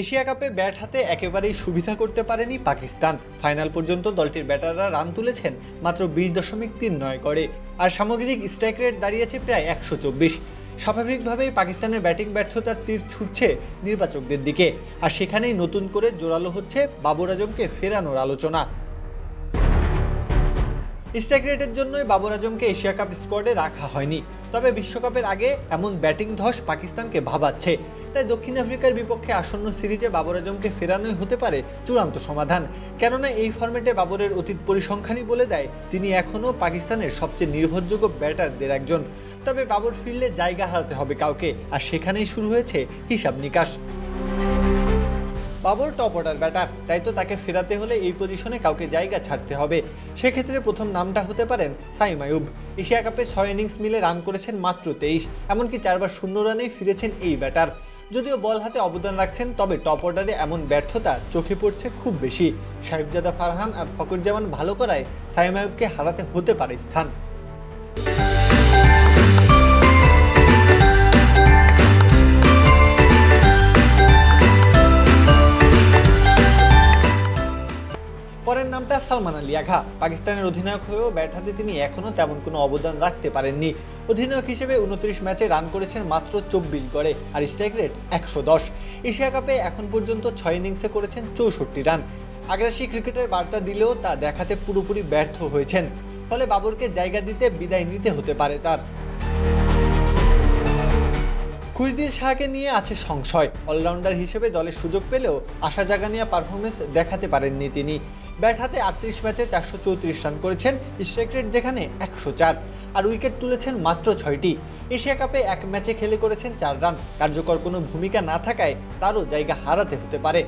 Asia কাপে bat হাতে একেবারেই সুবিধা করতে পারেনি পাকিস্তান। ফাইনাল পর্যন্ত দলটির ব্যাটাররা রান তুলেছেন মাত্র বিশ দশমিক তিন নয় করে আর সামগ্রিক স্ট্রাইক রেট দাঁড়িয়েছে প্রায় একশো চব্বিশ। স্বাভাবিকভাবেই পাকিস্তানের ব্যাটিং ব্যর্থতার তীর ছুটছে নির্বাচকদের দিকে, আর সেখানেই নতুন করে জোরালো হচ্ছে বাবর আজমকে ফেরানোর আলোচনা। স্ট্রাইক জন্যই বাবর আজমকে এশিয়া কাপ স্কোয়াডে রাখা হয়নি। তবে বিশ্বকাপের আগে এমন ব্যাটিং ধস পাকিস্তানকে ভাবাচ্ছে। তাই দক্ষিণ আফ্রিকার বিপক্ষে আসন্ন সিরিজে বাবর আজমকে ফেরানোই হতে পারে চূড়ান্ত সমাধান। কেননা এই ফর্মেটে বাবরের অতীত পরিসংখ্যানই বলে দেয়, তিনি এখনও পাকিস্তানের সবচেয়ে নির্ভরযোগ্য ব্যাটারদের একজন। তবে বাবর ফিরলে জায়গা হারাতে হবে কাউকে, আর সেখানেই শুরু হয়েছে হিসাব নিকাশ। বাবর টপ অর্ডার ব্যাটার তাই তো তাকে ফেরাতে হলে এই পজিশনে কাউকে জায়গা ছাড়তে হবে। সেক্ষেত্রে প্রথম নামটা হতে পারেন সাইম আয়ুব এশিয়া কাপে ছয় ইনিংস মিলে রান করেছেন মাত্র তেইশ। এমনকি চারবার শূন্য রানেই ফিরেছেন এই ব্যাটার। যদিও বল হাতে অবদান রাখছেন, তবে টপ অর্ডারে এমন ব্যর্থতা চোখে পড়ছে খুব বেশি। সাহিবজাদা ফারহান আর ফকরজামান ভালো করায় সাইম আয়ুবকে হারাতে হতে পারে স্থান। পরের নামটা সালমান আলী আঘা। পাকিস্তানের অধিনায়ক হয়েও ব্যাট হাতে তিনি এখনও তেমন কোনো অবদান রাখতে পারেননি। অধিনায়ক হিসেবে উনত্রিশ ম্যাচে রান করেছেন মাত্র চব্বিশ গড়ে আর স্ট্রাইক রেট একশো দশ। এশিয়া কাপে এখন পর্যন্ত ছয় ইনিংসে করেছেন চৌষট্টি রান। আগ্রাসী ক্রিকেটের বার্তা দিলেও তা দেখাতে পুরোপুরি ব্যর্থ হয়েছেন। ফলে বাবরকে জায়গা দিতে বিদায় নিতে হতে পারে তার। খুশদির শাহকে নিয়ে আছে সংশয়। অলরাউন্ডার হিসেবে দলের সুযোগ পেলেও আশা জাগানিয়া পারফরমেন্স দেখাতে পারেননি তিনি। ব্যাট হাতে আটত্রিশ ম্যাচে চারশো চৌত্রিশ রান করেছেন স্ট্রাইক যেখানে একশো চার। আর উইকেট তুলেছেন মাত্র ছয়টি। এশিয়া কাপে এক ম্যাচে খেলে করেছেন চার রান। কার্যকর কোনো ভূমিকা না থাকায় তারও জায়গা হারাতে হতে পারে।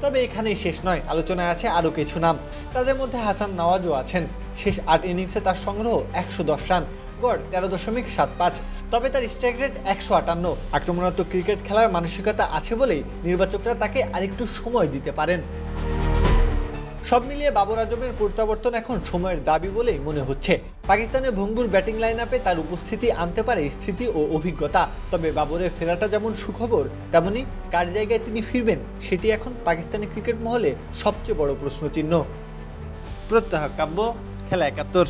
তবে এখানেই শেষ নয়। আলোচনায় আছে আরও কিছু নাম। তাদের মধ্যে হাসান নওয়াজও আছেন। শেষ আট ইনিংসে তার সংগ্রহ একশো দশ রান। গড় তেরো দশমিক সাত পাঁচ। তবে তার স্ট্রাইক রেট একশো আটান্ন। আক্রমণাত্মক ক্রিকেট খেলার মানসিকতা আছে বলেই নির্বাচকরা তাকে আরেকটু সময় দিতে পারেন। সব মিলিয়ে বাবর আজমের প্রত্যাবর্তন এখন সময়ের দাবি বলেই মনে হচ্ছে। পাকিস্তানের ভঙ্গুর ব্যাটিং লাইন আপে তার উপস্থিতি আনতে পারে স্থিতি ও অভিজ্ঞতা। তবে বাবরের ফেরাটা যেমন সুখবর, তেমনি কার জায়গায় তিনি ফিরবেন সেটি এখন পাকিস্তানি ক্রিকেট মহলে সবচেয়ে বড় প্রশ্নচিহ্ন। প্রত্যাহ কাব্য, খেলা একাত্তর।